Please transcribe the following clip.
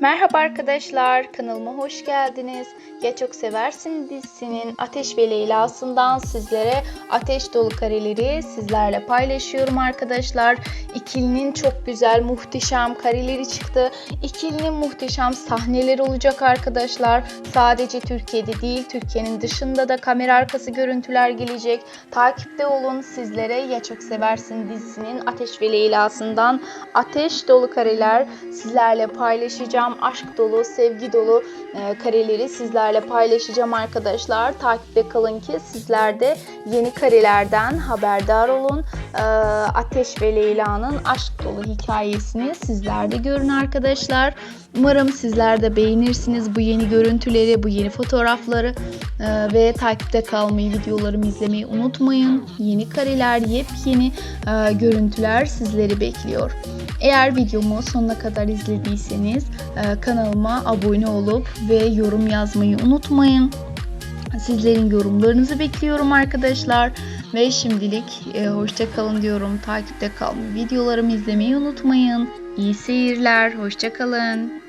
Merhaba arkadaşlar, kanalıma hoş geldiniz. Ya Çok Seversin dizisinin Ateş ve Leyla'sından sizlere ateş dolu kareleri sizlerle paylaşıyorum arkadaşlar. İkilinin çok güzel, muhteşem kareleri çıktı. İkilinin muhteşem sahneleri olacak arkadaşlar. Sadece Türkiye'de değil, Türkiye'nin dışında da kamera arkası görüntüler gelecek. Takipte olun sizlere Ya Çok Seversin dizisinin Ateş ve Leyla'sından ateş dolu kareler sizlerle paylaşacağım. Aşk dolu, sevgi dolu e, kareleri sizlerle paylaşacağım arkadaşlar. Takipte kalın ki sizler de yeni karelerden haberdar olun. E, Ateş ve Leyla'nın aşk dolu hikayesini sizler de görün arkadaşlar. Umarım sizler de beğenirsiniz bu yeni görüntüleri, bu yeni fotoğrafları e, ve takipte kalmayı, videolarımı izlemeyi unutmayın. Yeni kareler, yepyeni görüntüler sizleri bekliyor. Eğer videomu sonuna kadar izlediyseniz kanalıma abone olup ve yorum yazmayı unutmayın. Sizlerin yorumlarınızı bekliyorum arkadaşlar. Ve şimdilik e, hoşça kalın diyorum. Takipte kalın. Videolarımı izlemeyi unutmayın. İyi seyirler. Hoşça kalın.